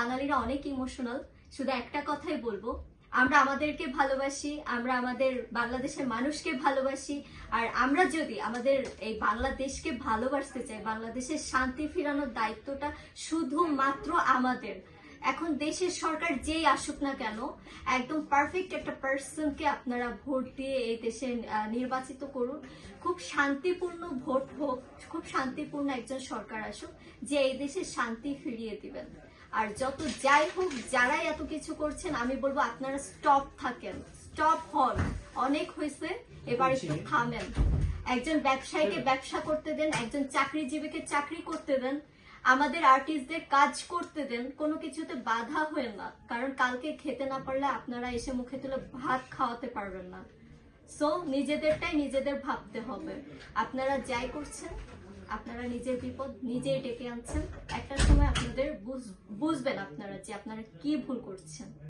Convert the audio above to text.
বাঙালিরা অনেক ইমোশনাল শুধু একটা কথাই বলব, আমরা আমাদেরকে ভালোবাসি, আমরা আমাদের বাংলাদেশের মানুষকে ভালোবাসি, আর আমরা যদি আমাদের এই বাংলাদেশকে ভালোবাসতে চাই, বাংলাদেশের শান্তি ফিরানোর দায়িত্বটা শুধুমাত্র আমাদের। এখন দেশের সরকার যেই আসুক না কেন একদম পারফেক্ট একটা পার্সনকে আপনারা ভোট দিয়ে এই দেশে নির্বাচিত করুন। খুব শান্তিপূর্ণ ভোট হোক খুব শান্তিপূর্ণ একজন সরকার আসুক যে এই দেশে শান্তি ফিরিয়ে দিবেন। আর যত যাই হোক যারাই এত কিছু করছেন আমি বলব আপনারা স্টপ থাকেন। স্টপ হন। অনেক হয়েছে এবার একটু থামেন। একজন ব্যবসায়ীকে ব্যবসা করতে দেন একজন চাকরিজীবীকে চাকরি করতে দেন আমাদের আর্টিস্টদের কাজ করতে দেন, কোনো কিছুতে বাধা হয়ে না। কারণ কালকে খেতে না পারলে আপনারা এসে মুখে তুলে ভাত খাওয়াতে পারবেন না। সো নিজেদেরটাই নিজেদের ভাবতে হবে। আপনারা যাই করছেন, আপনারা নিজের বিপদ নিজেই ডেকে আনছেন। একটা সময় আপনাদের বুঝ- বুঝবেন আপনারা যে আপনারা কি ভুল করছেন।